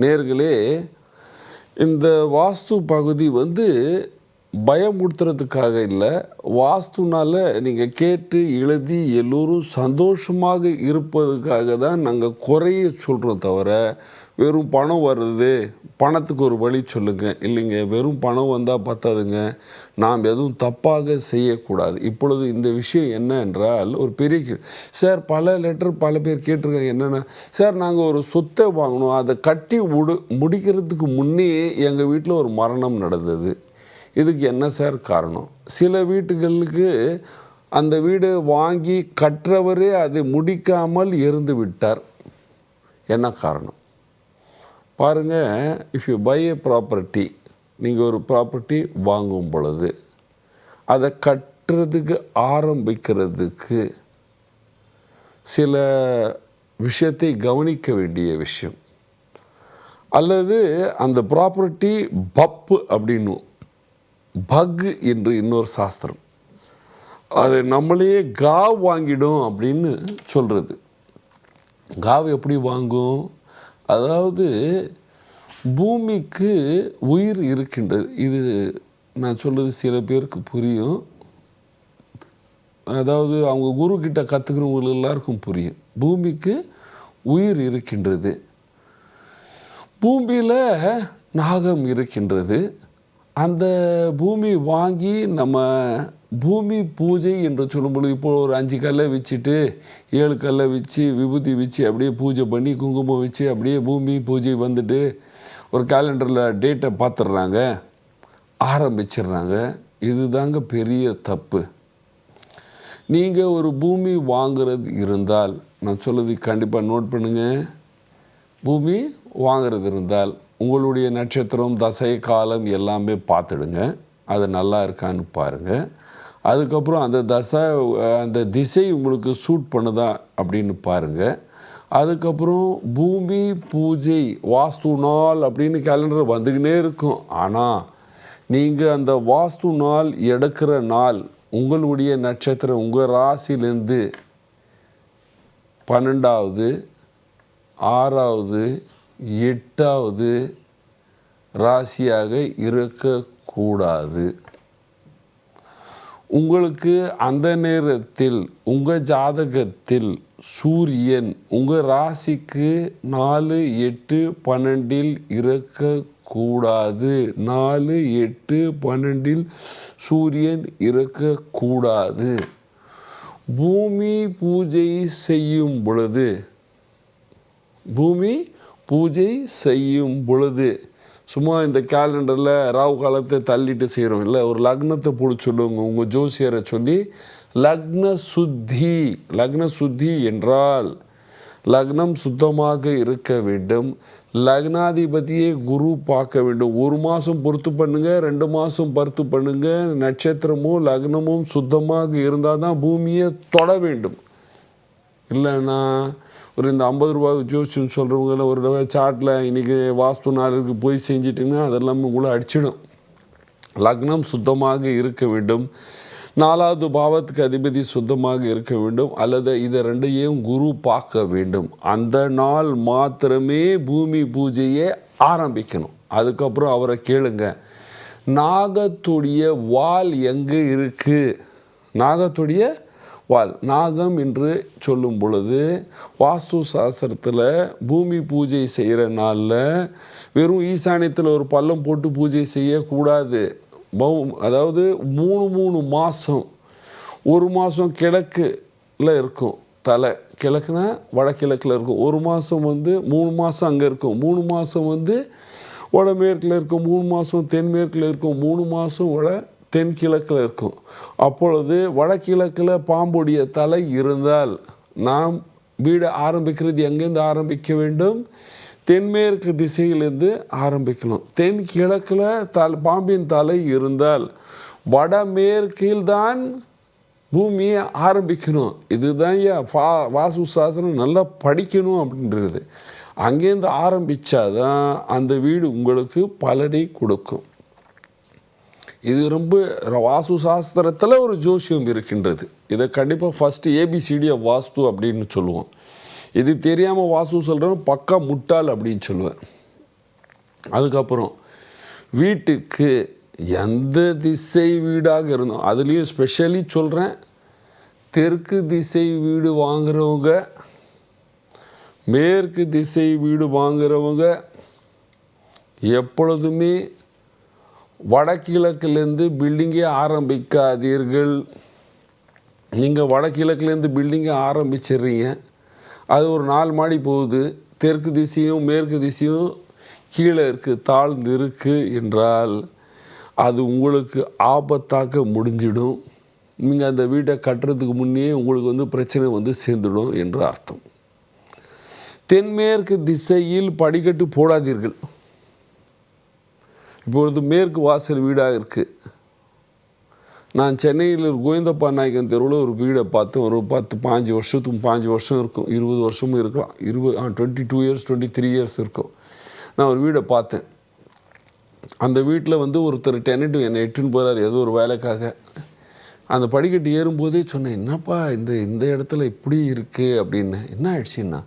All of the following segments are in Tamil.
நேர்களே இந்த வாஸ்து பகுதி வந்து பயமுறுத்துறதுக்காக இல்லை. வாஸ்துனால் நீங்கள் கேட்டு எழுதி எல்லோரும் சந்தோஷமாக இருப்பதுக்காக தான் நாங்கள் குறைய சொல்கிறோம் தவிர வெறும் பணம் வருது பணத்துக்கு ஒரு வழி சொல்லுங்கள் இல்லைங்க வெறும் பணம் வந்தால் பத்தாதுங்க. நாம் எதுவும் தப்பாக செய்யக்கூடாது. இப்பொழுது இந்த விஷயம் என்ன என்றால் ஒரு பெரிய கே சார் பல லெட்டர் பல பேர் கேட்டிருக்காங்க. என்னென்னா சார் நாங்கள் ஒரு சொத்தை வாங்கணும் அதை கட்டி முடு முடிக்கிறதுக்கு முன்னே எங்கள் வீட்டில் ஒரு மரணம் நடந்தது. இதுக்கு என்ன சார் காரணம்? சில வீட்டுகளுக்கு அந்த வீடு வாங்கி கற்றவரே அதை முடிக்காமல் இருந்து விட்டார். என்ன காரணம்? பாருங்கள் if you buy a property நீங்கள் ஒரு ப்ராப்பர்ட்டி வாங்கும் பொழுது அதை கட்டுறதுக்கு ஆரம்பிக்கிறதுக்கு சில விஷயத்தை கவனிக்க வேண்டிய விஷயம். அல்லது அந்த ப்ராப்பர்ட்டி பப்பு அப்படின்னும் பக் என்று இன்னொரு சாஸ்திரம். அது நம்மளையே காவ் வாங்கிடும் அப்படின்னு சொல்கிறது காவ் எப்படி வாங்கும்? அதாவது பூமிக்கு உயிர் இருக்கின்றது. இது நான் சொல்கிறது சில பேருக்கு புரியும். அதாவது அவங்க குரு கிட்ட கற்றுக்கிறவங்களுக்கு எல்லாருக்கும் புரியும். பூமிக்கு உயிர் இருக்கின்றது. பூமியில் நாகம் இருக்கின்றது. அந்த பூமி வாங்கி நம்ம பூமி பூஜை என்று சொல்லும்பொழுது இப்போ ஒரு அஞ்சு கல்லை வச்சுட்டு ஏழு கல்லை வச்சு விபூதி வச்சு அப்படியே பூஜை பண்ணி குங்குமம் வச்சு அப்படியே பூமி பூஜை வந்துட்டு ஒரு கேலண்டரில் டேட்டை பார்த்துடுறாங்க ஆரம்பிச்சிடுறாங்க. இதுதாங்க பெரிய தப்பு. நீங்கள் ஒரு பூமி வாங்குறது இருந்தால் நான் சொல்லுது கண்டிப்பாக நோட் பண்ணுங்கள் பூமி வாங்குறது இருந்தால் உங்களுடைய நட்சத்திரம் தசை காலம் எல்லாமே பார்த்துடுங்க. அது நல்லா இருக்கான்னு பாருங்கள் அதுக்கப்புறம் அந்த தசை அந்த திசை உங்களுக்கு சூட் பண்ணுதா அப்படின்னு பாருங்கள் அதுக்கப்புறம் பூமி பூஜை வாஸ்து நாள் அப்படின்னு கேலண்டர் வந்துக்கினே இருக்கும். ஆனால் நீங்கள் அந்த வாஸ்து நாள் எடுக்கிற நாள் உங்களுடைய நட்சத்திரம் உங்கள் ராசிலேருந்து பன்னெண்டாவது ஆறாவது எட்டாவது ராசியாக இருக்கக்கூடாது. உங்களுக்கு அந்த நேரத்தில் உங்கள் ஜாதகத்தில் சூரியன் உங்கள் ராசிக்கு நாலு எட்டு பன்னெண்டில் இருக்கக்கூடாது. நாலு எட்டு பன்னெண்டில் சூரியன் இருக்கக்கூடாது. பூமி பூஜை செய்யும் பொழுது பூமி பூஜை செய்யும் பொழுது சும்மா இந்த கேலண்டரில் ராவு காலத்தை தள்ளிட்டு செய்கிறோம் இல்லை ஒரு லக்னத்தை பிடிச்சி சொல்லுங்க உங்கள் ஜோசியரை சொல்லி லக்ன சுத்தி லக்ன சுத்தி என்றால் லக்னம் சுத்தமாக இருக்க வேண்டும். லக்னாதிபதியை குரு பார்க்க வேண்டும். ஒரு மாதம் பொறுத்து பண்ணுங்கள் ரெண்டு மாதம் பொறுத்து பண்ணுங்கள் நட்சத்திரமும் லக்னமும் சுத்தமாக இருந்தால் தான் பூமியை தொட வேண்டும். இல்லைன்னா ஒரு இந்த ஐம்பது ரூபா ஜோசியம் சொல்கிறவங்கள ஒரு தடவை சாட்டில் இன்றைக்கி வாஸ்து நாளுக்கு போய் செஞ்சிட்டிங்கன்னா அதெல்லாம் உங்களை அடிச்சிடும். லக்னம் சுத்தமாக இருக்க வேண்டும். நாலாவது பாவத்துக்கு அதிபதி சுத்தமாக இருக்க வேண்டும். அல்லது இதை ரெண்டையும் குரு பார்க்க வேண்டும். அந்த நாள் மாத்திரமே பூமி பூஜையை ஆரம்பிக்கணும். அதுக்கப்புறம் அவரை கேளுங்க. நாகத்துடைய வால் எங்கே இருக்குது நாகத்துடைய வால். நாகம் என்று சொல்லும் பொழுது வாஸ்து சாஸ்திரத்தில் பூமி பூஜை செய்கிற நாளில் வெறும் ஈசானியத்தில் ஒரு பள்ளம் போட்டு பூஜை செய்யக்கூடாது. பௌ- அதாவது மூணு மூணு மாதம் ஒரு மாதம் கிழக்குல இருக்கும் தலை. கிழக்குனா வடகிழக்கில் இருக்கும். ஒரு மாதம் வந்து மூணு மாதம் அங்கே இருக்கும். மூணு மாதம் வந்து வடமேற்கில் இருக்கும். மூணு மாதம் தென்மேற்கில் இருக்கும். மூணு மாதம் வட தென்கிழக்கில் இருக்கும். அப்பொழுது வடகிழக்கில் பாம்புடைய தலை இருந்தால் நாம் வீடு ஆரம்பிக்கிறது எங்கேருந்து ஆரம்பிக்க வேண்டும்? தென்மேற்கு திசையிலிருந்து ஆரம்பிக்கணும். தென்கிழக்கில் தல் பாம்பின் தலை இருந்தால் வடமேற்கில் தான் பூமியை ஆரம்பிக்கணும். இதுதான் ஏன் ஃபா வாசு சாசனம் நல்லா படிக்கணும் அப்படின்றது. அங்கேருந்து ஆரம்பித்தாதான் அந்த வீடு உங்களுக்கு பலனை கொடுக்கும். இது ரொம்ப வாஸ்து சாஸ்திரத்தில் ஒரு ஜோசியம் இருக்கின்றது. இதை கண்டிப்பாக ஃபஸ்ட்டு ஏபிசிடி வாஸ்து அப்படின்னு சொல்லுவோம். இது தெரியாமல் வாஸ்து சொல்கிறவன் பக்கா முட்டாள் அப்படின்னு சொல்லுவேன். அதுக்கப்புறம் வீட்டுக்கு எந்த திசை வீடாக இருந்தோம் அதுலேயும் ஸ்பெஷலி சொல்கிறேன் தெற்கு திசை வீடு வாங்குறவங்க மேற்கு திசை வீடு வாங்குறவங்க எப்பொழுதுமே வடகிழக்குலேருந்து பில்டிங்கே ஆரம்பிக்காதீர்கள். நீங்கள் வடகிழக்குலேருந்து பில்டிங்கை ஆரம்பிச்சிடுறீங்க. அது ஒரு நாலு மாடி போகுது. தெற்கு திசையும் மேற்கு திசையும் கீழே இருக்குது தாழ்ந்து இருக்குது என்றால் அது உங்களுக்கு ஆபத்தாக்க முடிஞ்சிடும். நீங்கள் அந்த வீட்டை கட்டுறதுக்கு முன்னே உங்களுக்கு வந்து பிரச்சனை வந்து சேர்ந்துடும் என்று அர்த்தம். தென்மேற்கு திசையில் படிக்கட்டு போடாதீர்கள். இப்பொழுது மேற்கு வாசல் வீடாக இருக்குது நான் சென்னையில் கோவிந்தப்பா நாயகன் தெருவில் ஒரு வீடை பார்த்தேன் ஒரு பத்து பாஞ்சு வருஷத்துக்கு பாஞ்சு வருஷம் இருக்கும். இருபது வருஷமும் இருக்கலாம். இருபது ஆ twenty two years twenty three years இருக்கும். நான் ஒரு வீடை பார்த்தேன். அந்த வீட்டில் வந்து ஒருத்தர் டெனட் என்னை எட்டுன்னு போகிறார் ஏதோ ஒரு வேலைக்காக. அந்த படிக்கட்டு ஏறும்போதே சொன்னேன் என்னப்பா இந்த இந்த இடத்துல இப்படி இருக்குது அப்படின்னு. என்ன ஆயிடுச்சுன்னா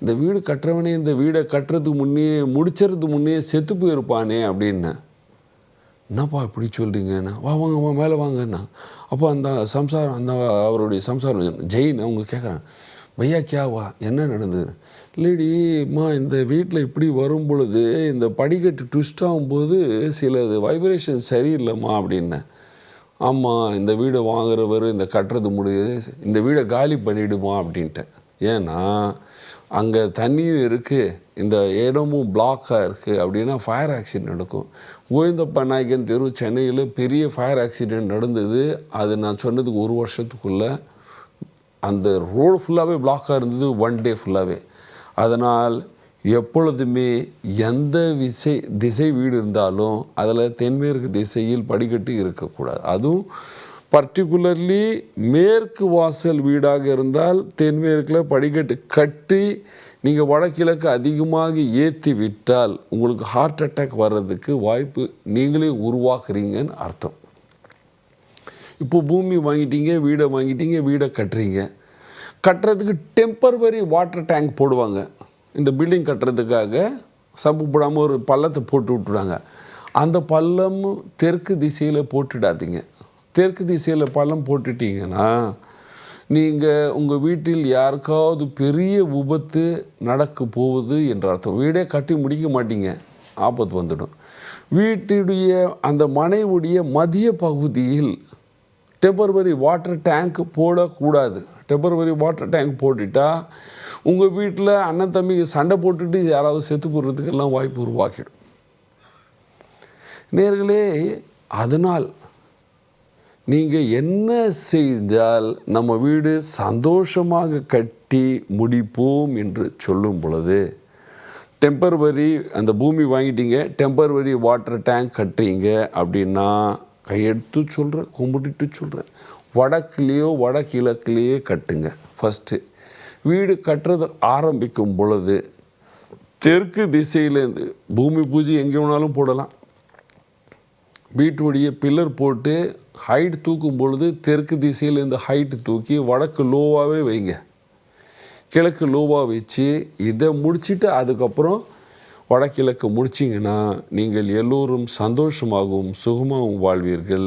இந்த வீடு கட்டுறவனே இந்த வீடை கட்டுறதுக்கு முன்னே முடிச்சறதுக்கு முன்னே செத்து போயிருப்பானே அப்படின்னு. என்னப்பா இப்படி சொல்கிறீங்கண்ணா வா வாங்க வா மேலே வாங்கண்ணா. அப்போ அந்த சம்சாரம் அந்த அவருடைய சம்சாரம் ஜெயின் அவங்க கேட்குறாங்க பையா கியா வா என்ன நடந்தது? இல்லைடிம்மா இந்த வீட்டில் இப்படி வரும் பொழுது இந்த படிக்கட்டு ட்விஸ்ட் ஆகும்போது சிலது வைப்ரேஷன் சரியில்லைம்மா அப்படின்னேன் ஆமாம் இந்த வீடை வாங்குறவர் இந்த கட்டுறது முடியுது இந்த வீடை காலி பண்ணிவிடுமா அப்படின்ட்டேன் ஏன்னா அங்கே தண்ணியும் இருக்குது இந்த இடமும் பிளாக்காக இருக்குது அப்படின்னா ஃபயர் ஆக்சிடென்ட் நடக்கும். கோவிந்தப்ப நாயக்கன் தெரு சென்னையில் பெரிய ஃபயர் ஆக்சிடென்ட் நடந்தது. அது நான் சொன்னதுக்கு ஒரு வருஷத்துக்குள்ளே அந்த ரோடு ஃபுல்லாகவே பிளாக்காக இருந்தது ஒன் டே ஃபுல்லாகவே அதனால் எப்பொழுதுமே எந்த விசை திசை வீடு இருந்தாலும் அதில் தென்மேற்கு திசையில் படிக்கட்டு இருக்கக்கூடாது. அதுவும் பர்டிகுலர்லி மேற்கு வாசல் வீடாக இருந்தால் தென்மேற்கில் படிக்கட்டு கட்டி நீங்கள் வடகிழக்கு அதிகமாக ஏற்றி விட்டால் உங்களுக்கு ஹார்ட் அட்டாக் வர்றதுக்கு வாய்ப்பு நீங்களே உருவாக்குறீங்கன்னு அர்த்தம். இப்போ பூமி வாங்கிட்டீங்க வீடை வாங்கிட்டீங்க வீடை கட்டுறீங்க. கட்டுறதுக்கு டெம்பரவரி வாட்டர் டேங்க் போடுவாங்க. இந்த பில்டிங் கட்டுறதுக்காக சம்பு போடாமல் ஒரு பள்ளத்தை போட்டு விட்டுறாங்க. அந்த பள்ளம் தெற்கு திசையில் போட்டுடாதீங்க. தெற்கு திசையில் பள்ளம் போட்டுட்டீங்கன்னா நீங்கள் உங்கள் வீட்டில் யாருக்காவது பெரிய விபத்து நடக்க போகுது என்ற அர்த்தம். வீடே கட்டி முடிக்க மாட்டீங்க. ஆபத்து வந்துடும். வீட்டுடைய அந்த மனைவுடைய மதிய பகுதியில் டெம்பரவரி வாட்டர் டேங்க் போடக்கூடாது. டெம்பரவரி வாட்டர் டேங்க் போட்டுட்டா உங்கள் வீட்டில் அண்ணன் தம்பிக்கு சண்டை போட்டுட்டு யாராவது செத்து போடுறதுக்கெல்லாம் வாய்ப்பு உருவாக்கிடும். நேர்களே அதனால் நீங்கள் என்ன செய்தால் நம்ம வீடு சந்தோஷமாக கட்டி முடிப்போம் என்று சொல்லும் பொழுது டெம்பரவரி அந்த பூமி வாங்கிட்டீங்க டெம்பரவரி வாட்டர் டேங்க் கட்டுறீங்க அப்படின்னா கையெடுத்து சொல்கிறேன் கும்பிட்டுட்டு சொல்கிறேன் வடக்குலேயோ வடகிழக்குலேயே கட்டுங்க. ஃபஸ்ட்டு வீடு கட்டுறது ஆரம்பிக்கும் பொழுது தெற்கு திசையிலேருந்து பூமி பூஜை எங்கே வேணாலும் போடலாம். வீட்டுடைய பில்லர் போட்டு ஹைட் தூக்கும் பொழுது தெற்கு திசையிலேருந்து ஹைட்டு தூக்கி வடக்கு லோவாகவே வைங்க. கிழக்கு லோவாக வச்சு இதை முடிச்சுட்டு அதுக்கப்புறம் வடகிழக்கு முடிச்சிங்கன்னா நீங்கள் எல்லோரும் சந்தோஷமாகவும் சுகமாகவும் வாழ்வீர்கள்.